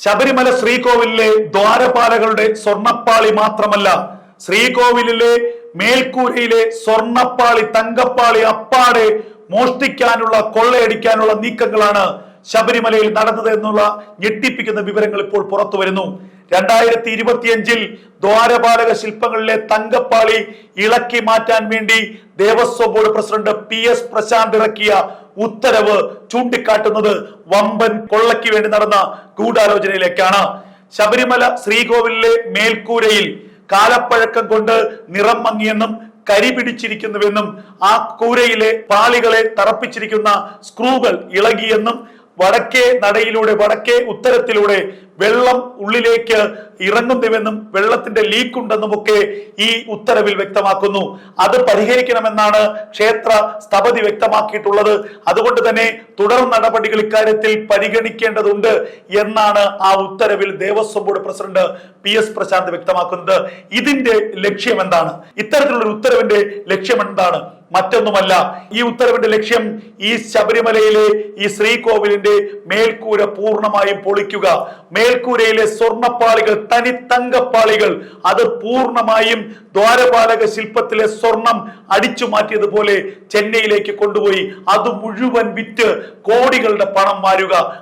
ശബരിമല ശ്രീകോവിലിലെ ദ്വാരപാലകളുടെ സ്വർണപ്പാളി മാത്രമല്ല ശ്രീകോവിലിലെ മേൽക്കൂരയിലെ സ്വർണപ്പാളി തങ്കപ്പാളി അപ്പാടെ മോഷ്ടിക്കാനുള്ള കൊള്ളയടിക്കാനുള്ള നീക്കങ്ങളാണ് ശബരിമലയിൽ നടന്നത് എന്നുള്ള ഞെട്ടിപ്പിക്കുന്ന വിവരങ്ങൾ ഇപ്പോൾ പുറത്തു വരുന്നു. രണ്ടായിരത്തി ഇരുപത്തിയഞ്ചിൽ ദ്വാരപാലക ശില്പങ്ങളിലെ തങ്കപ്പാളി ഇളക്കി മാറ്റാൻ വേണ്ടി Devaswom board president P S Prasanth ഇറക്കിയ ഉത്തരവ് ചൂണ്ടിക്കാട്ടുന്നത് വമ്പൻ കൊള്ളയ്ക്ക് വേണ്ടി നടന്ന ഗൂഢാലോചനയിലേക്കാണ്. ശബരിമല ശ്രീകോവിലിലെ മേൽക്കൂരയിൽ കാലപ്പഴക്കം കൊണ്ട് നിറം മങ്ങിയെന്നും കരി പിടിച്ചിരിക്കുന്നുവെന്നും ആ കൂരയിലെ പാളികളെ തറപ്പിച്ചിരിക്കുന്ന സ്ക്രൂകൾ ഇളകിയെന്നും വടക്കേ നടയിലൂടെ വടക്കേ ഉത്തരത്തിലൂടെ വെള്ളം ഉള്ളിലേക്ക് ഇറങ്ങുന്നുവെന്നും വെള്ളത്തിന്റെ ലീക്ക് ഉണ്ടെന്നും ഒക്കെ ഈ ഉത്തരവിൽ വ്യക്തമാക്കുന്നു. അത് പരിഹരിക്കണമെന്നാണ് ക്ഷേത്ര സ്ഥപതി വ്യക്തമാക്കിയിട്ടുള്ളത്. അതുകൊണ്ട് തന്നെ തുടർ നടപടികൾ ഇക്കാര്യത്തിൽ പരിഗണിക്കേണ്ടതുണ്ട് എന്നാണ് ആ ഉത്തരവിൽ Devaswom board president P S Prasanth വ്യക്തമാക്കുന്നത്. ഇതിന്റെ ലക്ഷ്യം എന്താണ് ഇത്തരത്തിലുള്ള ഉത്തരവിന്റെ ലക്ഷ്യം എന്താണ് മറ്റൊന്നുമല്ല ഈ ഉത്തരവിന്റെ ലക്ഷ്യം ഈ ശബരിമലയിലെ ഈ ശ്രീകോവിലിന്റെ മേൽക്കൂര പൂർണമായും പൊളിക്കുക. മേൽക്കൂരയിലെ സ്വർണപ്പാളികൾ തനി തങ്കപ്പാളികൾ അത് പൂർണമായും ദ്വാരപാലക ശില്പത്തിലെ സ്വർണം അടിച്ചു മാറ്റിയതുപോലെ ചെന്നൈയിലേക്ക് കൊണ്ടുപോയി. അത് മുഴുവൻ വിറ്റ് കോടികളുടെ പണം മാറുക